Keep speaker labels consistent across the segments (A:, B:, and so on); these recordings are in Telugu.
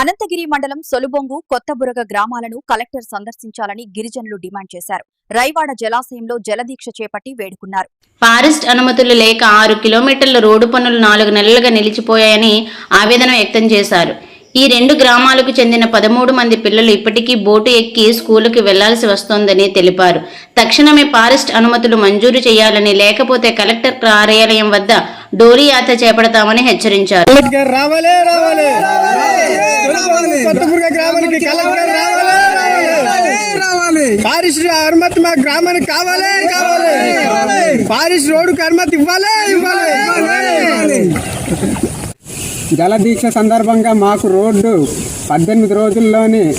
A: అనంతగిరి మండలం సొలుబొంగు కొత్తబురగ గ్రామాలను కలెక్టర్ సందర్శించాలని గిరిజనులు డిమాండ్ చేశారు. రైవాడ జలాశయంలో జలదీక్ష చేపట్టి వేడుకున్నారు.
B: ఫారెస్ట్ అనుమతులు లేక ఆరు కిలోమీటర్ల రోడ్డు పనులు నాలుగు నెలలుగా నిలిచిపోయాయని ఆవేదన వ్యక్తం చేశారు. ఈ రెండు గ్రామాలకు చెందిన పదమూడు మంది పిల్లలు ఇప్పటికీ బోటు ఎక్కి స్కూలుకు వెళ్ళాల్సి వస్తోందని తెలిపారు. తక్షణమే ఫారెస్ట్ అనుమతులు మంజూరు చేయాలని లేకపోతే కలెక్టర్ కార్యాలయం వద్ద డోరీ యాత్ర చేపడతామని హెచ్చరించారు.
C: పారిశ్ర అనుమతి మా గ్రామానికి కావాలే కావాలి. అనుమతి ఇవ్వాలి. జలదీక్ష సందర్భంగా మాకు రోడ్డు పద్దెనిమిది రోజుల్లోనే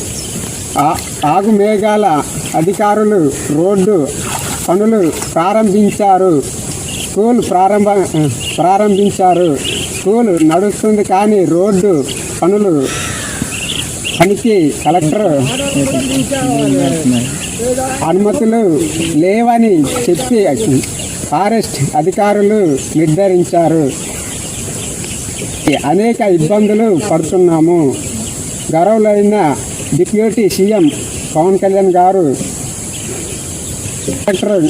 C: ఆ- ఆగు మేఘాల అధికారులు రోడ్డు పనులు ప్రారంభించారు. స్కూల్ ప్రారంభ ప్రారంభించారు. స్కూల్ నడుస్తుంది కానీ రోడ్డు పనులు పనికి కలెక్టర్ అనుమతులు లేవని చెప్పి ఫారెస్ట్ అధికారులు నిర్ధారించారు. అనేక ఇబ్బందులు పడుతున్నాము. గౌరవులైన deputy CM Pavan Kalyan garu collector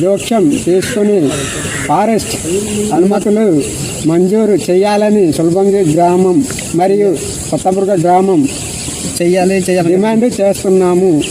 C: జోక్యం తీసుకుని ఫారెస్ట్ అనుమతులు మంజూరు చేయాలని సులభంగి గ్రామం మరియు కొత్తబుర్గ గ్రామం
D: చెయ్యాలి చేయాలి.
C: డిమాండ్ చేస్తున్నాము.